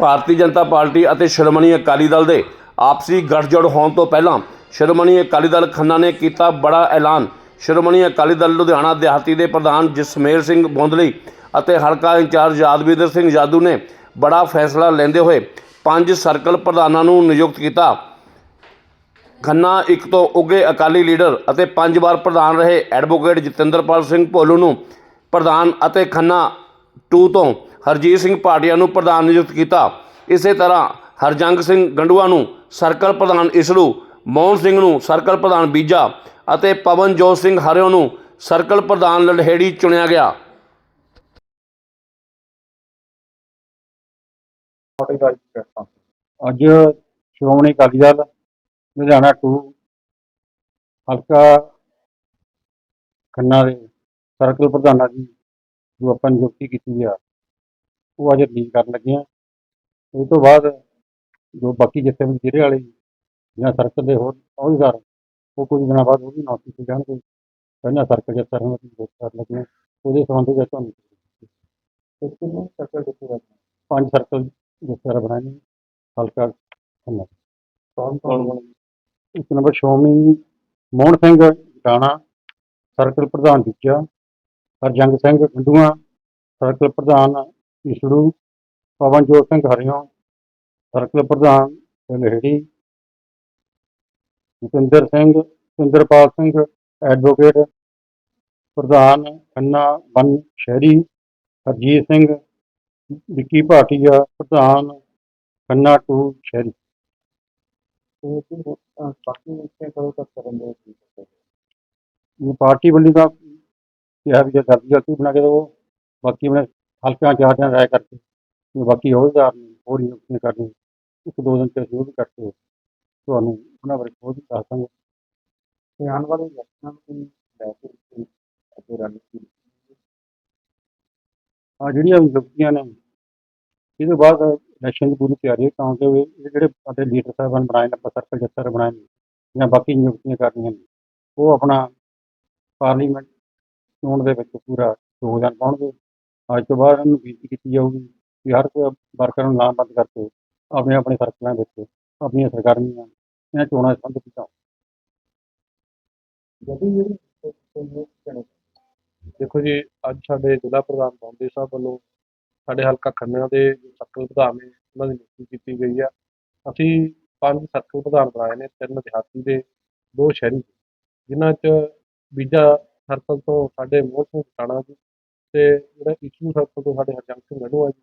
Bharatiya Janata party ਅਤੇ ਸ਼੍ਰੋਮਣੀ ਅਕਾਲੀ ਦਲ ਦੇ ਆਪਸੀ ਗੱਠਜੋੜ ਹੋਣ ਤੋਂ ਪਹਿਲਾਂ ਸ਼੍ਰੋਮਣੀ ਅਕਾਲੀ ਦਲ ਖੰਨਾ ਨੇ ਕੀਤਾ ਬੜਾ ਐਲਾਨ। ਸ਼੍ਰੋਮਣੀ ਅਕਾਲੀ ਦਲ ਲੁਧਿਆਣਾ ਦਿਹਾਤੀ ਦੇ ਪ੍ਰਧਾਨ ਜਸਮੇਲ ਸਿੰਘ ਬੋਂਦਲੀ ਅਤੇ ਹਲਕਾ ਇੰਚਾਰਜ ਯਾਦਵਿੰਦਰ ਸਿੰਘ ਜਾਦੂ ਨੇ ਬੜਾ ਫੈਸਲਾ ਲੈਂਦੇ ਹੋਏ ਪੰਜ ਸਰਕਲ ਪ੍ਰਧਾਨਾਂ ਨੂੰ ਨਿਯੁਕਤ ਕੀਤਾ। ਖੰਨਾ ਇੱਕ ਤੋਂ ਉੱਗੇ ਅਕਾਲੀ ਲੀਡਰ ਅਤੇ ਪੰਜ ਵਾਰ ਪ੍ਰਧਾਨ ਰਹੇ ਐਡਵੋਕੇਟ ਜਤਿੰਦਰਪਾਲ ਸਿੰਘ ਭੋਲੂ ਨੂੰ ਪ੍ਰਧਾਨ ਅਤੇ ਖੰਨਾ 2 ਤੋਂ ਹਰਜੀਤ ਸਿੰਘ ਭਾਟੀਆ ਨੂੰ ਪ੍ਰਧਾਨ ਨਿਯੁਕਤ ਕੀਤਾ। ਇਸੇ ਤਰ੍ਹਾਂ ਹਰਜੰਗ ਸਿੰਘ ਗੰਡੂਆ ਨੂੰ ਸਰਕਲ ਪ੍ਰਧਾਨ ਇਸਲੂ ਮੋਹਨ ਸਿੰਘ ਨੂੰ ਸਰਕਲ ਪ੍ਰਧਾਨ ਬੀਜਾ ਅਤੇ ਪਵਨਜੋਤ ਸਿੰਘ ਹਰਿਓ ਨੂੰ ਸਰਕਲ ਪ੍ਰਧਾਨ ਲਲਹੇੜੀ ਚੁਣਿਆ ਗਿਆ। ਅੱਜ ਸ਼੍ਰੋਮਣੀ ਅਕਾਲੀ ਦਲ ਲੁਧਿਆਣਾ 2 ਹਲਕਾ ਖੰਨਾ ਦੇ ਸਰਕਲ ਪ੍ਰਧਾਨਾਂ ਦੀ ਜੋ ਆਪਾਂ ਨਿਯੁਕਤੀ ਕੀਤੀ ਆ ਉਹ ਅੱਜ ਰਿਲੀਜ਼ ਕਰਨ ਲੱਗੇ ਆ। ਇਸ ਤੋਂ ਬਾਅਦ ਜੋ ਬਾਕੀ ਜਿੱਥੇ ਵੀ ਜ਼ਿਲ੍ਹੇ ਵਾਲੇ ਜਾਂ ਸਰਕਲ ਦੇ ਹੋਰ ਅਹੁਦੇਦਾਰ, ਉਹ ਕੁਝ ਦਿਨਾਂ ਬਾਅਦ ਉਹ ਵੀ ਨੌਕਰੀ ਤੇ ਜਾਣਗੇ। ਪਹਿਲਾਂ ਸਰਕਲ ਜੱਥਾ ਰਹਿਣ ਦੀ ਨਿਯੁਕਤ ਕਰਨ ਲੱਗੇ ਉਹਦੇ ਸੰਬੰਧ ਵਿੱਚ ਤੁਹਾਨੂੰ ਕਿੰਨੇ ਸਰਕਲ ਜਿੱਥੇ ਪੰਜ ਸਰਕਲ ਜਿੱਥੇ ਬਣਾਏ ਹਲਕਾ ਖੰਨਾ। ਕੌਣ ਕੌਣ ਇੱਕ ਨੰਬਰ ਸ਼ੋਮੀ ਮੋਹਨ ਸਿੰਘ ਗਾਣਾ ਸਰਕਲ ਪ੍ਰਧਾਨ ਦੂਜਾ। ਹਰਜੰਗ ਸਿੰਘ ਗੰਡੂਆ ਸਰਕਲ ਪ੍ਰਧਾਨ ਇਸੜੂ ਪਵਨਜੋਤ ਸਿੰਘ ਹਰਿਓਂ ਸਰਕਲ ਪ੍ਰਧਾਨ ਲਹਿੜੀ ਜਤਿੰਦਰ ਸਿੰਘ ਸਿੰਦਰਪਾਲ ਸਿੰਘ ਐਡਵੋਕੇਟ ਪ੍ਰਧਾਨ ਖੰਨਾ ਬਨ ਸ਼ਹਿਰੀ, ਹਰਜੀਤ ਸਿੰਘ, ਵਿੱਕੀ ਭਾਟੀਆ, ਪ੍ਰਧਾਨ ਖੰਨਾ ਟੂ ਸ਼ਹਿਰੀ। ਪਾਰਟੀ ਵੱਲੋਂ ਤਾਂ ਕਿਹਾ ਵੀ ਜੇ ਜਲਦੀ ਜਲਦੀ ਬਣਾ ਕੇ ਦਿਓ ਬਾਕੀ ਆਪਣੇ ਹਲਕਿਆਂ ਚਾਰ ਦਿਨ ਰਾਇ ਕਰਕੇ ਤੇ ਬਾਕੀ ਅਹੁਦੇਦਾਰ ਨੇ, ਹੋਰ ਨਿਯੁਕਤੀਆਂ ਕਰਨੀ ਇੱਕ ਦੋ ਦਿਨ ਤੇ ਅਸੀਂ ਉਹ ਵੀ ਕਰਕੇ ਤੁਹਾਨੂੰ ਉਹਨਾਂ ਬਾਰੇ ਖੁਦ ਹੀ ਦੱਸ ਦਾਂਗੇ। ਤੇ ਆਉਣ ਵਾਲੇ ਇਲੈਕਸ਼ਨਾਂ ਨੂੰ ਲੈ ਕੇ ਤੁਸੀਂ ਅੱਗੇ ਰਣਨੀਤੀ ਆ ਜਿਹੜੀਆਂ ਨਿਯੁਕਤੀਆਂ ਨੇ, ਇਹਦੇ ਬਾਅਦ ਇਲੈਕਸ਼ਨ ਦੀ ਪੂਰੀ ਤਿਆਰੀ ਹੈ, ਤਾਂ ਕਿ ਇਹ ਜਿਹੜੇ ਸਾਡੇ ਲੀਡਰ ਸਾਹਿਬਾਨ ਬਣਾਏ ਨੇ, ਆਪਾਂ ਸਰਕਲ ਜੱਥਰ ਬਣਾਏ ਨੇ, ਜਾਂ ਬਾਕੀ ਨਿਯੁਕਤੀਆਂ ਕਰਨੀਆਂ ਨੇ, ਉਹ ਆਪਣਾ ਪਾਰਲੀਮੈਂਟ ਚੋਣ ਦੇ ਵਿੱਚ ਪੂਰਾ ਯੋਗਦਾਨ ਪਾਉਣਗੇ। ਅੱਜ ਤੋਂ ਬਾਅਦ ਇਹਨਾਂ ਨੂੰ ਬੇਨਤੀ ਕੀਤੀ ਜਾਊਗੀ ਕਿ ਹਰ ਕੋਈ ਵਰਕਰ ਨੂੰ ਲਾਮਬੰਦ ਕਰਕੇ ਆਪਣੇ ਆਪਣੇ ਸਰਕਲਾਂ ਵਿੱਚ ਆਪਣੀਆਂ ਸਰਗਰਮੀਆਂ ਇਹਨਾਂ ਚੋਣਾਂ ਸੰਬੰਧ ਪਹੁੰਚਾਉਣ ਦੇਖੋ ਜੀ, ਅੱਜ ਸਾਡੇ ਜ਼ਿਲ੍ਹਾ ਪ੍ਰਧਾਨ ਬੌਂਦੇ ਸਾਹਿਬ ਵੱਲੋਂ ਸਾਡੇ ਹਲਕਾ ਖੰਨਾ ਦੇ ਜੋ ਸਰਕਲ ਪ੍ਰਧਾਨ ਨੇ, ਉਹਨਾਂ ਦੀ ਨਿਯੁਕਤੀ ਕੀਤੀ ਗਈ ਆ। ਅਸੀਂ ਪੰਜ ਸਰਕਲ ਪ੍ਰਧਾਨ ਬਣਾਏ ਨੇ, ਤਿੰਨ ਦਿਹਾਤੀ ਦੇ, ਦੋ ਸ਼ਹਿਰੀ ਜਿਨ੍ਹਾਂ 'ਚ ਬੀਜਾ ਸਰਕਲ ਤੋਂ ਸਾਡੇ ਮੋਹਨ ਸਿੰਘ ਟਾਣਾ ਜੀ। ਤੇ ਜਿਹੜਾ ਇਸ਼ੂ ਸਰਕਲ ਤੋਂ ਸਾਡੇ ਹਰਜੰਗ ਸਿੰਘ ਗੜੂਆ ਜੀ,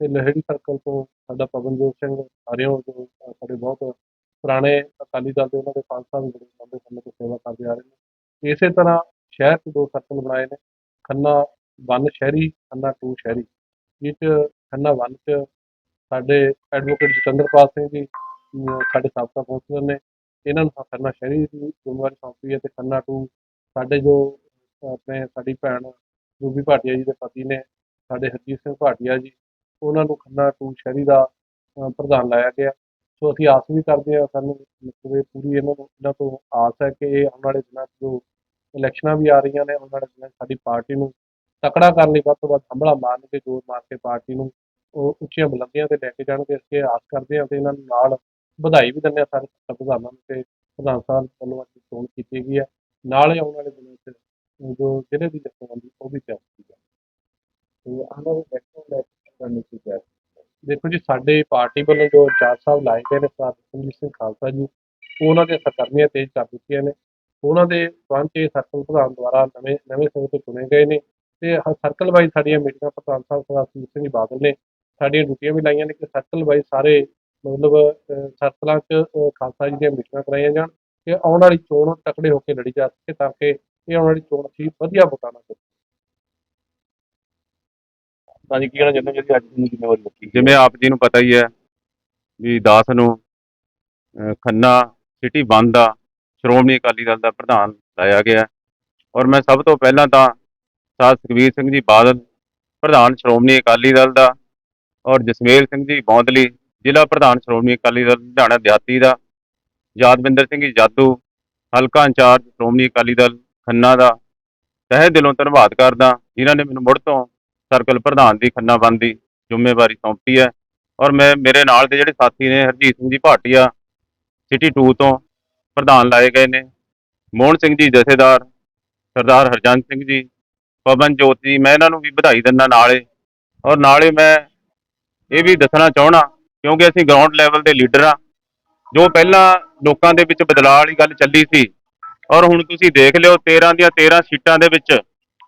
ਤੇ ਲਹਿੜੀ ਸਰਕਲ ਤੋਂ ਸਾਡਾ ਪਵਨਜੋਤ ਸਿੰਘ ਹਰਿਓ ਜੋ ਸਾਡੇ ਬਹੁਤ ਪੁਰਾਣੇ ਅਕਾਲੀ ਦਲ ਦੇ ਉਹਨਾਂ ਦੇ ਪੰਜ ਸਾਲ ਬੜੇ ਲੰਬੇ ਸਮੇਂ ਤੋਂ ਸੇਵਾ ਕਰਦੇ ਆ ਰਹੇ ਨੇ। ਇਸੇ ਤਰ੍ਹਾਂ ਸ਼ਹਿਰ 'ਚ ਦੋ ਸਰਕਲ ਬਣਾਏ ਨੇ, ਖੰਨਾ ਵਨ ਸ਼ਹਿਰੀ, ਖੰਨਾ ਟੂ ਸ਼ਹਿਰੀ। ਜਿਸ 'ਚ ਖੰਨਾ ਵਨ 'ਚ ਸਾਡੇ ਐਡਵੋਕੇਟ ਜਤਿੰਦਰਪਾਲ ਸਿੰਘ ਜੀ ਸਾਡੇ ਸਾਬਕਾ ਕੌਂਸਲਰ ਨੇ, ਇਹਨਾਂ ਨੂੰ ਖੰਨਾ ਸ਼ਹਿਰੀ ਦੀ ਜ਼ਿੰਮੇਵਾਰੀ ਸੌਂਪੀ ਹੈ ਤੇ ਖੰਨਾ ਟੂ ਸਾਡੇ ਜੋ ਆਪਣੇ ਸਾਡੀ ਭੈਣ ਰੂਬੀ ਭਾਟੀਆ ਜੀ ਦੇ ਪਤੀ ਨੇ, ਸਾਡੇ ਹਰਜੀਤ ਸਿੰਘ ਭਾਟੀਆ ਜੀ, ਉਹਨਾਂ ਨੂੰ ਖੰਨਾ ਟੂ ਸ਼ਹਿਰੀ ਦਾ ਪ੍ਰਧਾਨ ਲਾਇਆ ਗਿਆ। ਸੋ ਅਸੀਂ ਆਸ ਵੀ ਕਰਦੇ ਹਾਂ ਸਾਨੂੰ ਮਤਲਬ ਪੂਰੀ ਇਹਨਾਂ ਨੂੰ, ਇਹਨਾਂ ਤੋਂ ਆਸ ਹੈ ਕਿ ਇਹ ਆਉਣ ਵਾਲੇ ਦਿਨਾਂ 'ਚ ਜੋ ਇਲੈਕਸ਼ਨਾਂ ਵੀ ਆ ਰਹੀਆਂ ਨੇ, ਆਉਣ ਉਹਨਾਂ ਨੇ ਸਾਡੀ ਪਾਰਟੀ ਨੂੰ ਤਕੜਾ ਕਰਨ ਲਈ ਵੱਧ ਤੋਂ ਵੱਧ ਹੰਭਲਾ ਮਾਰਨ ਕੇ ਜ਼ੋਰ ਮਾਰ ਕੇ ਪਾਰਟੀ ਨੂੰ ਉਹ ਉੱਚੀਆਂ ਬੁਲੰਦੀਆਂ ਤੇ ਲੈ ਕੇ ਜਾਣਗੇ। ਅਸੀਂ ਆਸ ਕਰਦੇ ਹਾਂ ਤੇ ਇਹਨਾਂ ਨੂੰ ਨਾਲ ਵਧਾਈ ਵੀ ਦਿੰਦੇ ਹਾਂ ਸਾਰੇ ਪ੍ਰਧਾਨਾਂ ਨੂੰ ਤੇ ਪ੍ਰਧਾਨ ਸਾਹਿਬ ਵੱਲੋਂ ਅੱਜ ਚੋਣ ਕੀਤੀ ਗਈ ਹੈ। ਨਾਲ ਹੀ ਆਉਣ ਵਾਲੇ ਦਿਨਾਂ 'ਚ ਜੋ ਜ਼ਿਲ੍ਹੇ ਦੀ ਜਥੇਬੰਦੀ ਉਹ ਵੀ ਤਿਆਰ ਕੀਤੀ ਤੇ ਆਉਣ ਵਾਲੇ ਇਲੈਕਸ਼ਨ ਲੈ ਕੇ ਰਣਨੀਤੀ ਤਿਆਰ ਦੇਖੋ ਜੀ, ਸਾਡੇ ਪਾਰਟੀ ਵੱਲੋਂ ਜੋ ਚਾਰ ਸਾਹਿਬ ਲਾਏ ਗਏ ਨੇ, ਸਰਦਾਰ ਸਿੰਘ ਖਾਲਸਾ ਜੀ, ਉਹਨਾਂ ਦੀਆਂ ਸਰਗਰਮੀਆਂ ਤੇਜ਼ ਕਰ ਦਿੱਤੀਆਂ ਨੇ। ਉਹਨਾਂ ਦੇ ਸੰਬੰਧ 'ਚ ਸਰਕਲ ਪ੍ਰਧਾਨ ਦੁਆਰਾ ਨਵੇਂ ਨਵੇਂ ਸਿਰੇ ਤੋਂ ਚੁਣੇ ਗਏ ਨੇ। ਤੇ ਸਰਕਲ ਵਾਈਜ਼ ਸਾਡੀਆਂ ਮੀਟਿੰਗਾਂ ਪ੍ਰਧਾਨ ਸਾਹਿਬ ਸਰਦਾਰ ਸੁਖਬੀਰ ਸਿੰਘ ਜੀ ਬਾਦਲ ਨੇ ਸਾਡੀਆਂ ਡਿਊਟੀਆਂ ਵੀ ਲਾਈਆਂ ਨੇ ਕਿ ਸਰਕਲ ਵਾਈਜ਼ ਸਾਰੇ ਮਤਲਬ ਸਰਕਲਾਂ 'ਚ ਖਾਲਸਾ ਜੀ ਦੀਆਂ ਮੀਟਿੰਗਾਂ ਕਰਾਈਆਂ ਜਾਣ ਕਿ ਆਉਣ ਵਾਲੀ ਚੋਣ ਤਕੜੇ ਹੋ ਕੇ ਲੜੀ ਜਾ ਸਕੇ ਤਾਂ ਕਿ ਇਹ ਆਉਣ ਵਾਲੀ ਚੋਣ ਅਸੀਂ ਵਧੀਆ ਵੋਟਾਂ ਨਾਲ ਜਿੱਤ ਹਾਂਜੀ ਕੀ ਕਹਿਣਾ ਚਾਹੁੰਦੇ ਜਿਹੜੀ ਅੱਜ ਦੀ ਜ਼ਿੰਮੇਵਾਰੀ ਲੱਗੀ? ਜਿਵੇਂ ਆਪ ਜੀ ਨੂੰ ਪਤਾ ਹੀ ਹੈ ਵੀ ਦਾਸ ਨੂੰ ਖੰਨਾ ਸਿਟੀ ਬੰਦ ਦਾ ਸ਼੍ਰੋਮਣੀ ਅਕਾਲੀ ਦਲ ਦਾ ਪ੍ਰਧਾਨ ਲਾਇਆ ਗਿਆ। ਔਰ ਮੈਂ ਸਭ ਤੋਂ ਪਹਿਲਾਂ ਤਾਂ ਸਾਧ ਸੁਖਬੀਰ ਸਿੰਘ ਜੀ ਬਾਦਲ, ਪ੍ਰਧਾਨ ਸ਼੍ਰੋਮਣੀ ਅਕਾਲੀ ਦਲ ਦਾ ਔਰ ਜਸਮੇਲ ਸਿੰਘ ਜੀ ਬੌਂਦਲੀ, ਜ਼ਿਲ੍ਹਾ ਪ੍ਰਧਾਨ ਸ਼੍ਰੋਮਣੀ ਅਕਾਲੀ ਦਲ, ਲੁਧਿਆਣਾ ਦਿਹਾਤੀ ਦਾ, ਯਾਦਵਿੰਦਰ ਸਿੰਘ ਜੀ ਜਾਦੂ, ਹਲਕਾ ਇੰਚਾਰਜ ਸ਼੍ਰੋਮਣੀ ਅਕਾਲੀ ਦਲ ਖੰਨਾ ਦਾ। ਤਹਿ ਦਿਲੋਂ ਧੰਨਵਾਦ ਕਰਦਾ ਜਿਨ੍ਹਾਂ ਨੇ ਮੈਨੂੰ ਮੁੜ ਤੋਂ ਸਰਕਲ ਪ੍ਰਧਾਨ ਦੀ ਖੰਨਾ ਬੰਦ ਦੀ ਜ਼ਿੰਮੇਵਾਰੀ ਸੌਂਪੀ ਹੈ। ਔਰ ਮੈਂ, ਮੇਰੇ ਨਾਲ ਦੇ ਜਿਹੜੇ ਸਾਥੀ ਨੇ, ਹਰਜੀਤ ਸਿੰਘ ਜੀ ਭਾਟੀਆ, ਸਿਟੀ 2 ਤੋਂ ਪ੍ਰਧਾਨ ਲਾਏ ਗਏ ਨੇ। ਮੋਹਨ ਸਿੰਘ ਜੀ ਜਥੇਦਾਰ, ਸਰਦਾਰ ਹਰਜਨ ਸਿੰਘ ਜੀ, ਪਵਨ ਜੋਤ ਜੀ, ਮੈਂ ਇਹਨਾਂ ਨੂੰ ਵੀ ਵਧਾਈ ਦਿੰਦਾ ਨਾਲੇ। ਔਰ ਨਾਲੇ ਮੈਂ ਇਹ ਵੀ ਦੱਸਣਾ ਚਾਹਣਾ ਕਿਉਂਕਿ ਅਸੀਂ ਗਰਾਊਂਡ ਲੈਵਲ ਦੇ ਲੀਡਰ ਆ ਜੋ ਪਹਿਲਾਂ ਲੋਕਾਂ ਦੇ ਵਿੱਚ ਬਦਲਾਅ ਵਾਲੀ ਗੱਲ ਚੱਲੀ ਸੀ ਔਰ ਹੁਣ ਤੁਸੀਂ ਦੇਖ ਲਿਓ 13 ਦੀਆਂ 13 ਸੀਟਾਂ ਦੇ ਵਿੱਚ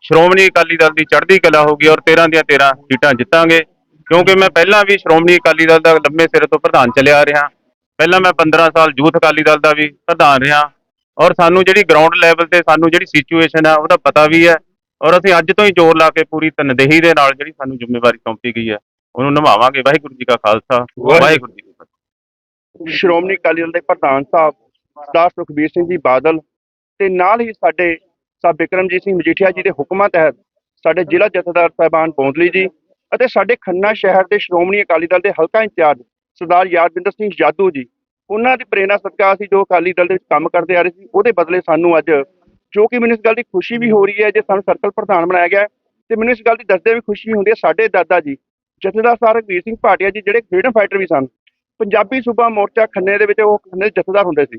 ਸ਼੍ਰੋਮਣੀ ਅਕਾਲੀ ਦਲ ਦੀ ਚੜ੍ਹਦੀ ਕਲਾ ਹੋਊਗੀ ਔਰ 13 ਦੀਆਂ 13 ਸੀਟਾਂ ਜਿੱਤਾਂਗੇ। ਕਿਉਂਕਿ ਮੈਂ ਪਹਿਲਾਂ ਵੀ ਸ਼੍ਰੋਮਣੀ ਅਕਾਲੀ ਦਲ ਦਾ ਲੰਮੇ ਸਿਰੇ ਤੋਂ ਪ੍ਰਧਾਨ ਚੱਲਿਆ ਆ ਰਿਹਾ। ਪਹਿਲਾਂ ਮੈਂ 15 ਸਾਲ ਯੂਥ ਅਕਾਲੀ ਦਲ ਦਾ ਵੀ ਪ੍ਰਧਾਨ ਰਿਹਾ। ਔਰ ਸਾਨੂੰ ਜਿਹੜੀ ਗਰਾਊਂਡ ਲੈਵਲ ਤੇ ਸਾਨੂੰ ਜਿਹੜੀ ਸਿਚੁਏਸ਼ਨ ਆ ਉਹਦਾ ਪਤਾ ਵੀ ਹੈ। ਔਰ ਅਸੀਂ ਅੱਜ ਤੋਂ ਹੀ ਜ਼ੋਰ ਲਾ ਕੇ ਪੂਰੀ ਤਨਦੇਹੀ ਦੇ ਨਾਲ ਜਿਹੜੀ ਸਾਨੂੰ ਜ਼ਿੰਮੇਵਾਰੀ ਸੌਂਪੀ ਗਈ ਹੈ ਉਹਨੂੰ ਨਿਭਾਵਾਂਗੇ। ਵਾਹਿਗੁਰੂ ਜੀ ਕਾ ਖਾਲਸਾ ਵਾਹਿਗੁਰੂ ਜੀ ਕੀ ਫਤਿਹ। ਸ਼੍ਰੋਮਣੀ ਅਕਾਲੀ ਦਲ ਦੇ ਪ੍ਰਧਾਨ ਸਾਹਿਬ ਸਰਦਾਰ ਸੁਖਬੀਰ ਸਿੰਘ ਜੀ ਬਾਦਲ ਤੇ ਨਾਲ ਹੀ ਸਾਡੇ ਸਾਹਿਬ ਬਿਕਰਮਜੀਤ ਸਿੰਘ ਮਜੀਠੀਆ ਜੀ ਦੇ ਹੁਕਮਾਂ ਤਹਿਤ ਸਾਡੇ ਜ਼ਿਲ੍ਹਾ ਜਥੇਦਾਰ ਸਾਹਿਬਾਨ ਬੌਂਦਲੀ ਜੀ ਅਤੇ ਸਾਡੇ ਖੰਨਾ ਸ਼ਹਿਰ ਦੇ ਸ਼੍ਰੋਮਣੀ ਅਕਾਲੀ ਦਲ ਦੇ ਹਲਕਾ ਇੰਚਾਰਜ ਸਰਦਾਰ ਯਾਦਵਿੰਦਰ ਸਿੰਘ ਜਾਦੂ ਜੀ ਉਹਨਾਂ ਦੀ ਪ੍ਰੇਰਣਾ ਸਦਕਾ ਅਸੀਂ ਜੋ ਅਕਾਲੀ ਦਲ ਦੇ ਵਿੱਚ ਕੰਮ ਕਰਦੇ ਆ ਰਹੇ ਸੀ। ਉਹਦੇ ਬਦਲੇ ਸਾਨੂੰ ਅੱਜ ਜੋ ਕਿ ਮੈਨੂੰ ਇਸ ਗੱਲ ਦੀ ਖੁਸ਼ੀ ਵੀ ਹੋ ਰਹੀ ਹੈ ਜੇ ਸਾਨੂੰ ਸਰਕਲ ਪ੍ਰਧਾਨ ਬਣਾਇਆ ਗਿਆ ਹੈ, ਤੇ ਮੈਨੂੰ ਇਸ ਗੱਲ ਦੀ ਦੱਸਦੇ ਵੀ ਖੁਸ਼ੀ ਹੁੰਦੀ ਹੈ। ਸਾਡੇ ਦਾਦਾ ਜੀ ਜਥੇਦਾਰ ਸਾਹਿਬ ਰਘਵੀਰ ਸਿੰਘ ਭਾਟੀਆ ਜੀ ਜਿਹੜੇ ਫਰੀडम ਫਾਈਟਰ ਵੀ ਸਨ। ਪੰਜਾਬੀ ਸੂਬਾ ਮੋਰਚਾ ਖੰਨੇ ਦੇ ਵਿੱਚ ਉਹ ਖੰਨੇ ਦੇ ਜਥੇਦਾਰ ਹੁੰਦੇ ਸੀ।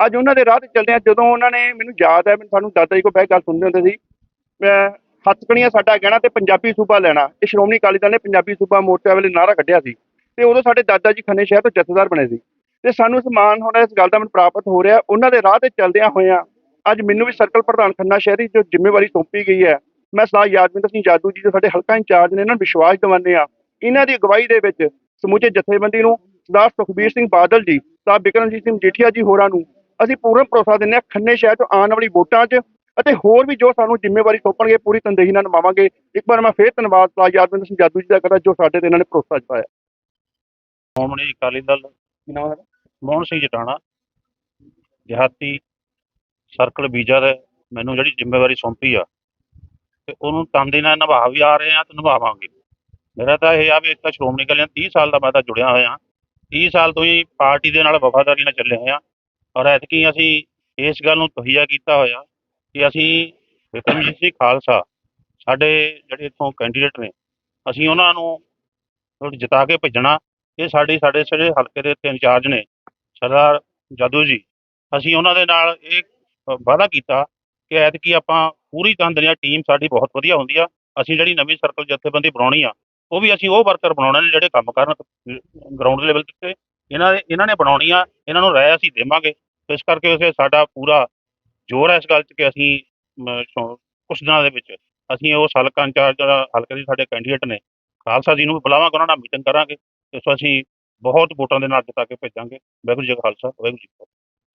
ਅੱਜ ਉਹਨਾਂ ਦੇ ਰਾਹ ਤੇ ਚੱਲਦੇ ਆ ਜਦੋਂ ਉਹਨਾਂ ਨੇ ਮੈਨੂੰ ਯਾਦ ਹੈ ਮੈਨੂੰ ਸਾਨੂੰ ਦਾਦਾ ਜੀ ਕੋਲ ਬਹਿ ਗੱਲ ਸੁਣਦੇ ਹੁੰਦੇ ਸੀ, ਮੈਂ ਹੱਥਕੜੀਆਂ ਸਾਡਾ ਕਹਿਣਾ ਤੇ ਪੰਜਾਬੀ ਸੂਬਾ ਲੈਣਾ। ਇਹ ਸ਼੍ਰੋਮਣੀ ਅਕਾਲੀ ਦਲ ਨੇ ਪੰਜਾਬੀ ਸੂਬਾ ਮੋਰਚਾ ਵੇਲੇ ਨਾਰਾ ਕੱਢਿਆ ਸੀ। ਤੇ ਉਦੋਂ ਸਾਡੇ ਦਾਦਾ ਜੀ ਖੰਨੇ ਸ਼ਹਿਰ ਤੋਂ ਜਥੇਦਾਰ ਬਣੇ ਸੀ। ਤੇ ਸਾਨੂੰ ਸਮਾਨ ਹੁਣ ਇਸ ਗੱਲ ਦਾ ਮੈਨੂੰ ਪ੍ਰਾਪਤ ਹੋ ਰਿਹਾ। ਉਹਨਾਂ ਦੇ ਰਾਹ ਤੇ ਚੱਲਦਿਆਂ ਹੋਇਆਂ, ਅੱਜ ਮੈਨੂੰ ਵੀ ਸਰਕਲ ਪ੍ਰਧਾਨ ਖੰਨਾ ਸ਼ਹਿਰੀ ਜੋ ਜ਼ਿੰਮੇਵਾਰੀ ਸੌਂਪੀ ਗਈ ਹੈ, ਮੈਂ ਸਰਦਾਰ ਯਾਦਵਿੰਦਰ ਸਿੰਘ ਜਾਦੂ ਜੀ ਜੋ ਸਾਡੇ ਹਲਕਾ ਇੰਚਾਰਜ ਨੇ ਇਹਨਾਂ ਨੂੰ ਵਿਸ਼ਵਾਸ ਦਿਵਾਉਂਦੇ ਆ ਇਹਨਾਂ ਦੀ ਅਗਵਾਈ ਦੇ ਵਿੱਚ ਸਮੁੱਚੇ ਜਥੇਬੰਦੀ ਨੂੰ ਸਰਦਾਰ ਸੁਖਬੀਰ ਸਿੰਘ ਬਾਦਲ ਜੀ ਸਾਹਿਬ ਬਿਕਰਮਜੀਤ ਸਿੰਘ ਜੀਠੀਆ ਜੀ ਹੋਰਾਂ ਨੂੰ ਅਸੀਂ ਪੂਰਨ ਭਰੋਸਾ ਦਿੰਦੇ ਹਾਂ ਖੰਨੇ ਸ਼ਹਿਰ ਤੋਂ ਆਉਣ ਵਾਲੀ ਵੋਟਾਂ 'ਚ ਅਤੇ ਹੋਰ ਵੀ ਜੋ ਸਾਨੂੰ ਜ਼ਿੰਮੇਵਾਰੀ ਸੌਂਪਣਗੇ, ਪੂਰੀ ਤੰਦੇਹੀ ਨਾਲ ਨਿਭਾਵਾਂਗੇ। ਇੱਕ ਵਾਰ ਮੈਂ ਫੇਰ ਧੰਨਵਾਦ ਸਰਦਾਰ ਯਾਦਵਿੰਦਰ ਸਿੰਘ ਜਾਦੂ ਜੀ ਦਾ ਕਰਦਾ, ਜੋ ਸਾਡੇ ਤੇ ਇਹਨਾਂ ਨੇ ਭਰੋਸਾ ਜਤਾਇਆ। ਸ਼੍ਰੋਮਣੀ ਅਕਾਲੀ ਦਲ ਮੋਹਨ ਸਿੰਘ ਜਟਾਣਾ। ਦਿਹਾਤੀ ਸਰਕਲ ਬੀਜਾ ਦੇ ਮੈਨੂੰ ਜਿਹੜੀ ਜ਼ਿੰਮੇਵਾਰੀ ਸੌਂਪੀ ਆ, ਤੇ ਉਹਨੂੰ ਤਨਦੇ ਨਾਲ ਨਿਭਾ ਵੀ ਆ ਰਹੇ ਆ ਤੇ ਨਿਭਾਵਾਂਗੇ। ਮੇਰਾ ਤਾਂ ਇਹ ਆ ਵੀ ਇੱਕ ਤਾਂ ਸ਼੍ਰੋਮਣੀ ਅਕਾਲੀ ਦਲ 30 ਸਾਲ ਦਾ ਮੈਂ ਤਾਂ ਜੁੜਿਆ ਹੋਇਆ 30 ਸਾਲ ਤੋਂ ਹੀ ਪਾਰਟੀ ਦੇ ਨਾਲ ਵਫਾਦਾਰੀ ਨਾਲ ਚੱਲੇ ਹੋਇਆ ਔਰ ਐਤਕੀ ਅਸੀਂ ਇਸ ਗੱਲ ਨੂੰ ਤਹੀਆ ਕੀਤਾ ਹੋਇਆ ਕਿ ਅਸੀਂ ਵਿਕਰਮਜੀਤ ਸਿੰਘ ਖਾਲਸਾ ਸਾਡੇ ਜਿਹੜੇ ਇੱਥੋਂ ਕੈਂਡੀਡੇਟ ਨੇ, ਅਸੀਂ ਉਹਨਾਂ ਨੂੰ ਜਿਤਾ ਕੇ ਭੇਜਣਾ। ਇਹ ਸਾਡੀ, ਸਾਡੇ ਸਾਰੇ ਹਲਕੇ ਦੇ ਤਿੰਨ ਇੰਚਾਰਜ ਨੇ, ਸਰਦਾਰ ਜਾਦੂ ਜੀ, ਅਸੀਂ ਉਹਨਾਂ ਦੇ ਨਾਲ ਇਹ ਵਾਅਦਾ ਕੀਤਾ ਕਿ ਐਤਕੀ ਆਪਾਂ ਪੂਰੀ ਤੰਦਰੀਆ ਟੀਮ ਸਾਡੀ ਬਹੁਤ ਵਧੀਆ ਹੁੰਦੀ ਆ। ਅਸੀਂ ਜਿਹੜੀ ਨਵੀਂ ਸਰਕਲ ਜਥੇਬੰਦੀ ਬਣਾਉਣੀ ਆ, ਉਹ ਵੀ ਅਸੀਂ ਉਹ ਵਰਕਰ ਬਣਾਉਣੇ ਨੇ ਜਿਹੜੇ ਕੰਮ ਕਰਨ ਗਰਾਊਂਡ ਲੈਵਲ ਤੇ। ਇਹਨਾਂ ਦੇ ਇਹਨਾਂ ਨੇ ਬਣਾਉਣੀ ਆ, ਇਹਨਾਂ ਨੂੰ ਰਾਏ ਅਸੀਂ ਦੇਵਾਂਗੇ। ਇਸ ਕਰਕੇ ਉਸੇ ਸਾਡਾ ਪੂਰਾ ਜ਼ੋਰ ਹੈ ਇਸ ਗੱਲ 'ਚ ਕਿ ਅਸੀਂ ਕੁਝ ਦਿਨਾਂ ਦੇ ਵਿੱਚ ਅਸੀਂ ਉਹ ਹਲਕਾ ਇੰਚਾਰਜ ਜਿਹੜਾ ਹਲਕੇ ਦੇ ਸਾਡੇ ਕੈਂਡੀਡੇਟ ਨੇ, ਖਾਲਸਾ ਜੀ ਨੂੰ ਵੀ ਬੁਲਾਵਾਂਗੇ, ਉਹਨਾਂ ਨਾਲ ਮੀਟਿੰਗ ਕਰਾਂਗੇ। ਇਸ ਤੋਂ ਅਸੀਂ ਬਹੁਤ ਵੋਟਾਂ ਦੇ ਨਾਲ ਜਿਤਾ ਕੇ ਭੇਜਾਂਗੇ। ਵਾਹਿਗੁਰੂ ਜੀ ਖਾਲਸਾ, ਵਾਹਿਗੁਰੂ ਜੀ